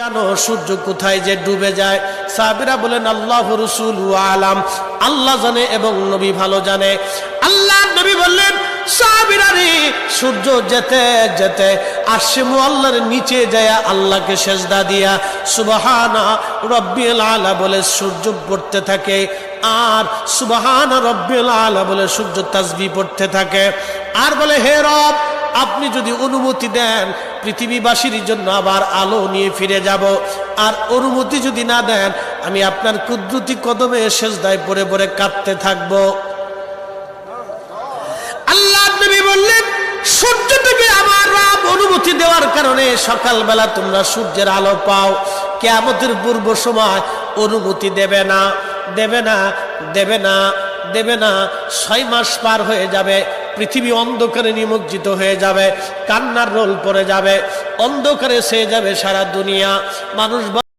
জানো, সূর্য কোথায় যে ডুবে যায়? সাহাবিরা বলেন, আল্লাহ রসুল আলাম। আল্লাহ জানে এবং নবী ভালো জানে। আল্লাহ নবী বললেন, সাহাবিরা সূর্য যেতে যেতে আসে আল্লাহর নিচে যায় আল্লাহকে সেজদা দিয়া, সুবহানা রব্বিল আলা বলে সূর্য পড়তে থাকে আর সুবহানা রব্বিল আলা বলে সূর্য তাসবি পড়তে থাকে। আর বলে, হে রব, আপনি যদি অনুমতি দেন পৃথিবীবাসীর জন্য আবার আলো নিয়ে ফিরে যাব। আর অনুমতি যদি না দেন, আমি আপনার কুদরতি কদমে শেষ দায় পরে পড়ে কাঁদতে থাকব। বললেন থেকে দেওয়ার কারণে সকালবেলা তোমরা সূর্যের আলো পাও। পূর্ব সময় দেবে না দেবে না দেবে না দেবে না, ছয় মাস পার হয়ে যাবে। পৃথিবী অন্ধকারে নিমজ্জিত হয়ে যাবে, কান্নার রোল পড়ে যাবে, অন্ধকারে সে যাবে সারা দুনিয়া। মানুষ